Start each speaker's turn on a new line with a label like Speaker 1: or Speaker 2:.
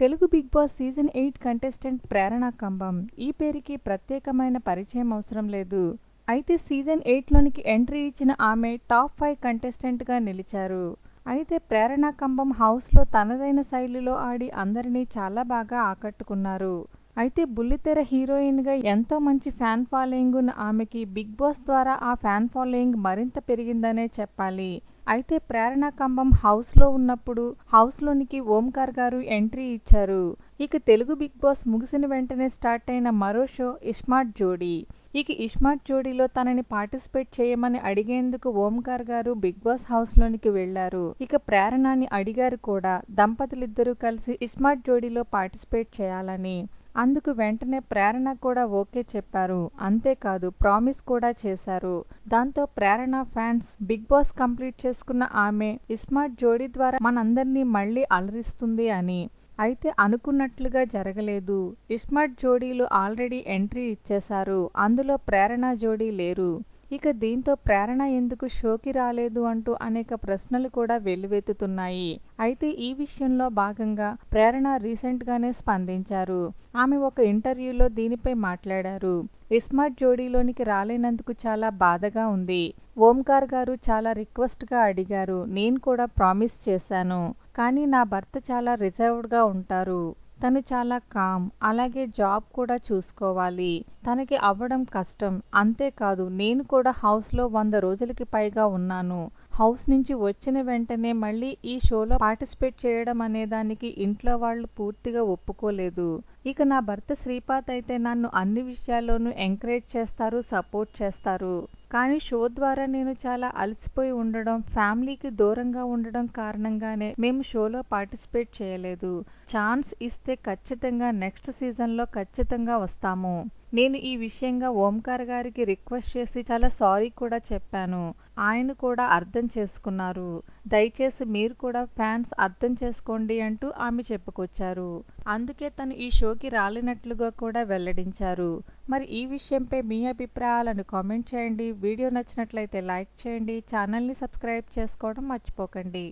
Speaker 1: Telugu big boss season eight contestant Prerana Kambam. ఈ పేరుకి ప్రత్యేకమైన పరిచయం అవసరం లేదు. అయితే సీజన్ ఎయిట్లోనికి ఎంట్రీ ఇచ్చిన ఆమె టాప్ ఫైవ్ కంటెస్టెంట్గా నిలిచారు. అయితే ప్రేరణ కంబం హౌస్లో తనదైన శైలిలో ఆడి అందరినీ చాలా బాగా ఆకట్టుకున్నారు. అయితే బుల్లితెర హీరోయిన్గా ఎంతో మంచి ఫ్యాన్ ఫాలోయింగ్ ఉన్న ఆమెకి బిగ్ బాస్ ద్వారా ఆ ఫ్యాన్ ఫాలోయింగ్ మరింత పెరిగిందనే చెప్పాలి. అయితే ప్రేరణ కంబం హౌస్లో ఉన్నప్పుడు హౌస్లోనికి ఓంకార్ గారు ఎంట్రీ ఇచ్చారు. ఇక తెలుగు బిగ్ బాస్ ముగిసిన వెంటనే స్టార్ట్ అయిన మరో షో ఇస్మార్ట్ జోడీ ఇక ఇస్మార్ట్ జోడీలో తనని పార్టిసిపేట్ చేయమని అడిగేందుకు ఓంకార్ గారు బిగ్ బాస్ హౌస్లోనికి వెళ్ళారు ఇక ప్రేరణని అడిగారు కూడా. దంపతులిద్దరూ కలిసి ఇస్మార్ట్ జోడీలో పార్టిసిపేట్ చేయాలని. అందుకు వెంటనే ప్రేరణ కూడా ఓకే చెప్పారు. అంతేకాదు ప్రామిస్ కూడా చేశారు. దాంతో Prerana fans big boss complete చేసుకున్న ఆమె ఇస్మార్ట్ జోడీ ద్వారా మనందరినీ మళ్ళీ అలరిస్తుంది అని. అయితే అనుకున్నట్లుగా జరగలేదు. ఇస్మార్ట్ జోడీలు ఆల్రెడీ ఎంట్రీ ఇచ్చేశారు. అందులో ప్రేరణ జోడీ లేరు. ఇక దీంతో ప్రేరణ ఎందుకు షోకి రాలేదు అంటూ అనేక ప్రశ్నలు కూడా వెల్లువెత్తుతున్నాయి. అయితే ఈ విషయంలో భాగంగా ప్రేరణ రీసెంట్గానే స్పందించారు. ఆమె ఒక ఇంటర్వ్యూలో దీనిపై మాట్లాడారు. ఇస్మార్ట్ జోడీలోనికి రాలేనందుకు చాలా బాధగా ఉంది. ఓంకార్ గారు చాలా రిక్వెస్ట్గా అడిగారు. నేను కూడా ప్రామిస్ చేశాను. కానీ నా భర్త చాలా రిజర్వ్డ్గా ఉంటారు. తను చాలా కామ్ అలాగే జాబ్ కూడా చూసుకోవాలి. తనకి అవ్వడం కష్టం అంతేకాదు నేను కూడా హౌస్లో వంద రోజులకి పైగా ఉన్నాను. హౌస్ నుంచి వచ్చిన వెంటనే మళ్ళీ ఈ షోలో పార్టిసిపేట్ చేయడం అనేదానికి ఇంట్లో వాళ్ళు పూర్తిగా ఒప్పుకోలేదు. ఇక నా భర్త శ్రీపాత్ అయితే నన్ను అన్ని విషయాల్లోనూ ఎంకరేజ్ చేస్తారు సపోర్ట్ చేస్తారు. కానీ షో ద్వారా నేను చాలా అలసిపోయి ఉండడం ఫ్యామిలీకి దూరంగా ఉండడం కారణంగానే మేము షోలో పార్టిసిపేట్ చేయలేదు. ఛాన్స్ ఇస్తే ఖచ్చితంగా నెక్స్ట్ సీజన్లో ఖచ్చితంగా వస్తాము. నేను ఈ విషయంగా ఓంకార్ గారికి రిక్వెస్ట్ చేసి చాలా సారీ కూడా చెప్పాను. ఆయన కూడా అర్థం చేసుకున్నారు. దయచేసి మీరు కూడా ఫ్యాన్స్ అర్థం చేసుకోండి అంటూ ఆమె చెప్పుకొచ్చారు. అందుకే తను ఈ షోకి రాలేనట్లుగా కూడా వెల్లడించారు. మరి ఈ విషయంపై మీ అభిప్రాయాలను కామెంట్ చేయండి. వీడియో నచ్చినట్లయితే లైక్ చేయండి. ఛానల్ని సబ్స్క్రైబ్ చేసుకోవడం మర్చిపోకండి.